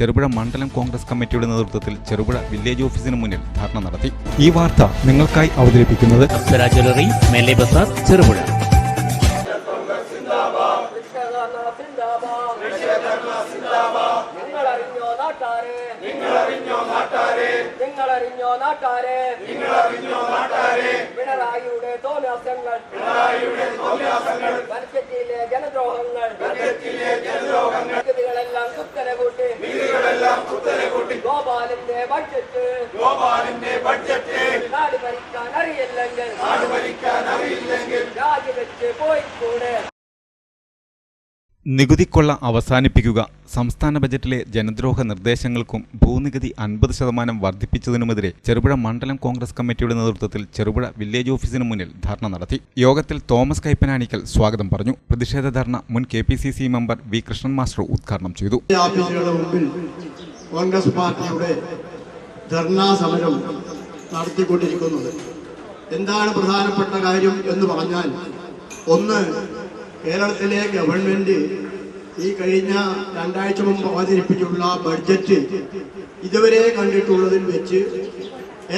ചെറുപുഴ മണ്ഡലം കോൺഗ്രസ് കമ്മിറ്റിയുടെ നേതൃത്വത്തിൽ ചെറുപുഴ വില്ലേജ് ഓഫീസിന് മുന്നിൽ ധർണ നടത്തി. ഈ വാർത്ത നിങ്ങൾക്കായി അവതരിപ്പിക്കുന്നത് ജ്വല്ലറി മേലെ ബസാർ ചെറുപുഴ നിങ്ങളറിഞ്ഞോ നാട്ടാരെ നിങ്ങളറിഞ്ഞോ നാട്ടാരെ നിങ്ങളറിഞ്ഞോ നാട്ടാരെ നിങ്ങളറിഞ്ഞോ നാട്ടാരെ പിണറായിയുടെ തോലാസങ്ങൾ പിണറായിയുടെ തോലാസങ്ങൾ ബഡ്ജറ്റിലെ ജനദ്രോഹങ്ങൾ ബഡ്ജറ്റിലെ ജനദ്രോഹങ്ങൾ നികുതികളെല്ലാം കുത്തനെ കൂട്ടി നികുതികളെല്ലാം കുത്തനെ കൂട്ടി ഗോപാലിന്റെ ബഡ്ജറ്റ് ഗോപാലിന്റെ ബഡ്ജറ്റ് നാട് ഭരിക്കാൻ അറിയില്ലെങ്കിൽ നാട് ഭരിക്കാൻ അറിയില്ലെങ്കിൽ രാജിവെച്ച് പോയിക്കൂടെ നികുതിക്കൊള്ള അവസാനിപ്പിക്കുക. സംസ്ഥാന ബജറ്റിലെ ജനദ്രോഹ നിർദ്ദേശങ്ങൾക്കും ഭൂനികുതി അൻപത് ശതമാനം വർദ്ധിപ്പിച്ചതിനുമെതിരെ ചെറുപുഴ മണ്ഡലം കോൺഗ്രസ് കമ്മിറ്റിയുടെ നേതൃത്വത്തിൽ ചെറുപുഴ വില്ലേജ് ഓഫീസിന് മുന്നിൽ ധർണ നടത്തി. യോഗത്തിൽ തോമസ് കൈപ്പനാനിക്കൽ സ്വാഗതം പറഞ്ഞു. പ്രതിഷേധ ധർണ മുൻ K P C C member V. Krishnan master ഉദ്ഘാടനം ചെയ്തു. കോൺഗ്രസ് പാർട്ടിയുടെ ധർണാ സമരം നടത്തിക്കൊണ്ടിരിക്കുന്നത്. എന്താണ് പ്രധാനപ്പെട്ട കാര്യം എന്ന് പറഞ്ഞാൽ ഒന്ന് കേരളത്തിലെ ഗവൺമെന്റ് ഈ കഴിഞ്ഞ രണ്ടാഴ്ച മുമ്പ് അവതരിപ്പിച്ചുള്ള ബഡ്ജറ്റ് ഇതുവരെ കണ്ടിട്ടുള്ളതിൽ വെച്ച്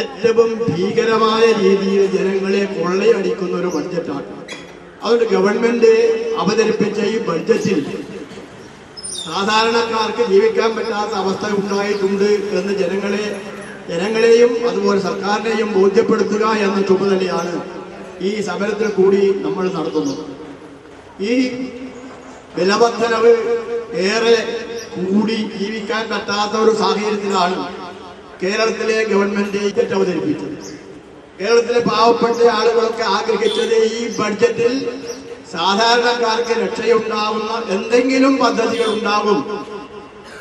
ഏറ്റവും ഭീകരമായ രീതിയിൽ ജനങ്ങളെ കൊള്ളയടിക്കുന്ന ഒരു ബഡ്ജറ്റാണ്. അതുകൊണ്ട് ഗവൺമെന്റ് അവതരിപ്പിച്ച ഈ ബഡ്ജറ്റിൽ സാധാരണക്കാർക്ക് ജീവിക്കാൻ പറ്റാത്ത അവസ്ഥ ഉണ്ടായിട്ടുണ്ട് എന്ന് ജനങ്ങളെ ജനങ്ങളെയും അതുപോലെ സർക്കാരിനെയും ബോധ്യപ്പെടുത്തുക എന്ന ചുമതലയാണ് ഈ സമരത്തിൽ കൂടി നമ്മൾ നടത്തുന്നത്. ഈ വിലവർദ്ധനവ് ഏറെ കൂടി ജീവിക്കാൻ പറ്റാത്ത ഒരു സാഹചര്യത്തിലാണ് കേരളത്തിലെ ഗവൺമെന്റ് ബഡ്ജറ്റ് അവതരിപ്പിച്ചത്. കേരളത്തിലെ പാവപ്പെട്ട ആളുകളൊക്കെ ആഗ്രഹിച്ചത് ഈ ബഡ്ജറ്റിൽ സാധാരണക്കാർക്ക് രക്ഷയുണ്ടാവുന്ന എന്തെങ്കിലും പദ്ധതികൾ ഉണ്ടാകും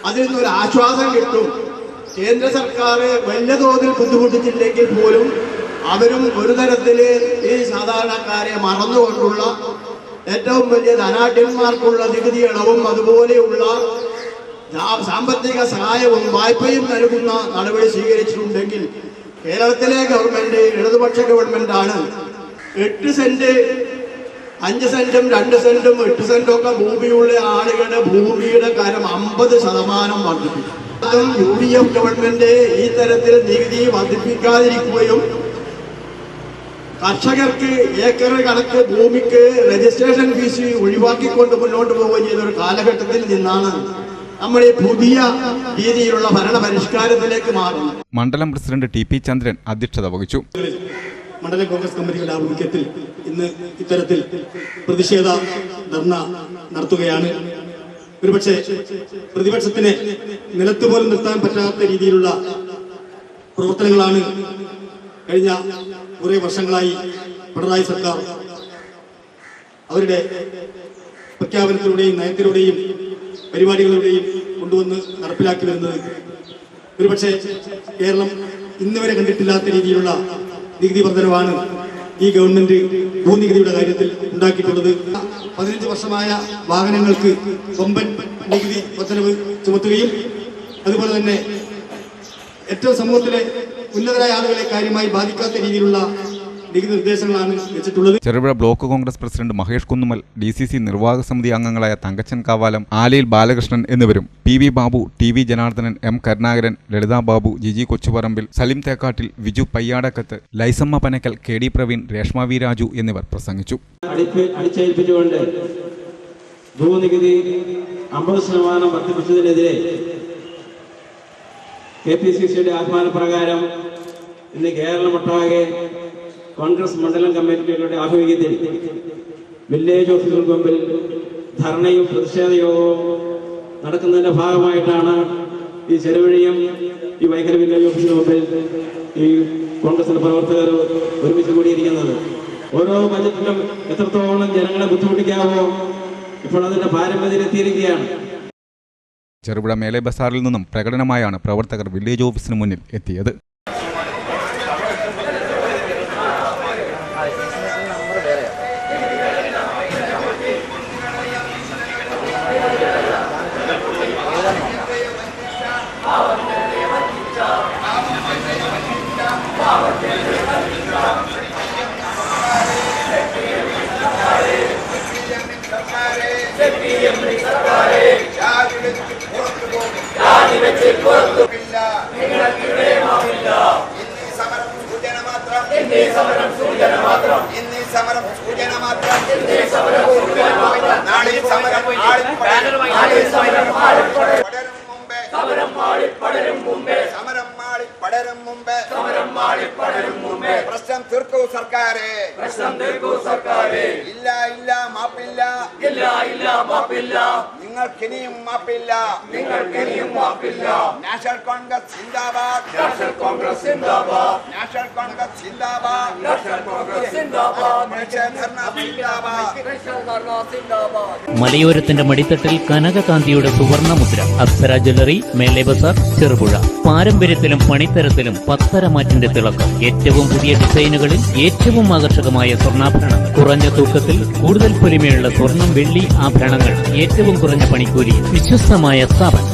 അതിൽ നിന്നൊരു ആശ്വാസം കിട്ടും. കേന്ദ്ര സർക്കാർ വലിയ തോതിൽ ബുദ്ധിമുട്ടിച്ചില്ലെങ്കിൽ പോലും അവരും ഒരു തരത്തിൽ ഈ സാധാരണക്കാരെ മറന്നുകൊണ്ടുള്ള ഏറ്റവും വലിയ ധനാഢ്യന്മാർക്കുള്ള നികുതി ഇളവും അതുപോലെയുള്ള സാമ്പത്തിക സഹായവും വായ്പയും നൽകുന്ന നടപടി സ്വീകരിച്ചിട്ടുണ്ടെങ്കിൽ കേരളത്തിലെ ഗവൺമെന്റ് ഇടതുപക്ഷ ഗവൺമെന്റാണ് എട്ട് സെന്റ് അഞ്ച് സെന്റും രണ്ട് സെന്റും എട്ട് സെന്റും ഒക്കെ ഭൂമിയുള്ള ആളുകളുടെ ഭൂമിയുടെ കാര്യം അമ്പത് ശതമാനം വർദ്ധിപ്പിക്കും. യു ഡി എഫ് ഗവൺമെന്റ് ഈ തരത്തിൽ നികുതി വർദ്ധിപ്പിക്കാതിരിക്കുകയും കർഷകർക്ക് ഏക്കർ കണക്ക് ഭൂമിക്ക് രജിസ്ട്രേഷൻ ഫീസ് ഒഴിവാക്കിക്കൊണ്ട് മുന്നോട്ട് പോവുകയും ചെയ്ത ഒരു കാലഘട്ടത്തിൽ നിന്നാണ് നമ്മൾ ഈ പുതിയ രീതിയിലുള്ള ഭരണ പരിഷ്കാരത്തിലേക്ക് മാറുന്നത്. മണ്ഡലം പ്രസിഡന്റ് ടി പി ചന്ദ്രൻ അധ്യക്ഷത വഹിച്ചു. മണ്ഡലം കോൺഗ്രസ് കമ്മിറ്റിയുടെ ആഭിമുഖ്യത്തിൽ ഇന്ന് ഇത്തരത്തിൽ പ്രതിഷേധ ധർണ നടത്തുകയാണ്. ഒരുപക്ഷെ പ്രതിപക്ഷത്തിന് നിലത്ത് പോലും നിർത്താൻ പറ്റാത്ത രീതിയിലുള്ള പ്രവർത്തനങ്ങളാണ് കഴിഞ്ഞ കുറെ വർഷങ്ങളായി പിണറായി സർക്കാർ അവരുടെ പ്രഖ്യാപനത്തിലൂടെയും നയത്തിലൂടെയും പരിപാടികളിലൂടെയും കൊണ്ടുവന്ന് നടപ്പിലാക്കി വരുന്നത്. ഒരുപക്ഷെ കേരളം ഇന്ന് വരെ കണ്ടിട്ടില്ലാത്ത രീതിയിലുള്ള നികുതി വർധനവാണ് ഈ ഗവൺമെന്റ് ഭൂനികുതിയുടെ കാര്യത്തിൽ ഉണ്ടാക്കിയിട്ടുള്ളത്. പതിനഞ്ച് വർഷമായ വാഹനങ്ങൾക്ക് കൊമ്പൻ നികുതി വർധനവ് ചുമത്തുകയും അതുപോലെ തന്നെ ഏറ്റവും സമൂഹത്തിലെ ഉന്നതരായ ആളുകളെ കാര്യമായി ബാധിക്കാത്ത രീതിയിലുള്ള Cherupuzha block Congress president Mahesh Kunnumal D C C നിർവാഹക സമിതി അംഗങ്ങളായ തങ്കച്ചൻ കാവാലം ആലയിൽ ബാലകൃഷ്ണൻ എന്നിവരും P V Babu T V Janardhanan M Karunakaran Lalitha Babu Jiji Kochuparambil Salim Thekkattil Viju Payyadakkath Laisamma Panakkal K D Praveen Reshma V Raju എന്നിവർ പ്രസംഗിച്ചു. ഭൂനികുതി അമ്പത് ശതമാനം വർദ്ധിപ്പിച്ചതിനെതിരെ K P C സിയുടെ ആഹ്വാനപ്രകാരം ഇന്ന് കേരളമൊട്ടാകെ കോൺഗ്രസ് മണ്ഡലം കമ്മിറ്റികളുടെ ആഭിമുഖ്യത്തിൽ വില്ലേജ് ഓഫീസുകൾക്ക് മുമ്പിൽ ധർണയും പ്രതിഷേധ യോഗവും നടക്കുന്നതിന്റെ ഭാഗമായിട്ടാണ് ഈ ചെറുവഴിയും ഈ വൈകര വില്ലേജ് ഓഫീസിന് മുമ്പിൽ ഈ കോൺഗ്രസിന്റെ പ്രവർത്തകർ ഒരുമിച്ച് കൂടിയിരിക്കുന്നത്. ഓരോ ബജറ്റിലും എത്രത്തോളം ജനങ്ങളെ ബുദ്ധിമുട്ടിക്കാവോ ഇപ്പോൾ അതിന്റെ പാരമ്പര്യത്തിലെത്തിയിരിക്കുകയാണ്. ചെറുപുഴ മേലെ ബസാറിൽ നിന്നും പ്രകടനമായാണ് പ്രവർത്തകർ വില്ലേജ് ഓഫീസിന് മുന്നിൽ എത്തിയത്. രാജിവെച്ച് സമരം പടരും മുമ്പേ. മാളി പടരും മുമ്പേ. സമരം മാടി പടരും മുമ്പേ. പ്രശ്നം സർക്കാരെ. പ്രശ്നം തീർക്കൂ സർക്കാരെ. ഇല്ല ഇല്ല മാപ്പില്ല. ഇല്ല ഇല്ല മാപ്പില്ല. നിങ്ങൾക്കിനിയും മാപ്പില്ല. നിങ്ങൾക്കിനിയും മാപ്പില്ല. നാഷണൽ കോൺഗ്രസ് സിന്ദാബാദ്. നാഷണൽ കോൺഗ്രസ് സിന്ദാബാദ്. നാഷണൽ സിന്ദാബാദ് जिंदाबाद സിന്ദാബാദ്. जिंदाबाद ധർണ സിന്ദാബാദ്. മലയോരത്തിന്റെ മടിത്തട്ടിൽ കനകകാന്തിയുടെ സുവർണമുദ്ര. അപ്സര ജ്വല്ലറി മേലെ ബസാർ ചെറുപുഴ. പാരമ്പര്യത്തിലും പണിത്തരത്തിലും പത്തരമാറ്റിന്റെ തിളക്കം. ഏറ്റവും പുതിയ ഡിസൈനുകളിൽ ഏറ്റവും ആകർഷകമായ സ്വർണാഭരണങ്ങൾ കുറഞ്ഞ തൂക്കത്തിൽ കൂടുതൽ പൊലിമയുള്ള സ്വർണം വെള്ളി ആഭരണങ്ങൾ. ഏറ്റവും കുറഞ്ഞ പണിക്കൂലി വിശ്വസ്തമായ സ്ഥാപനം.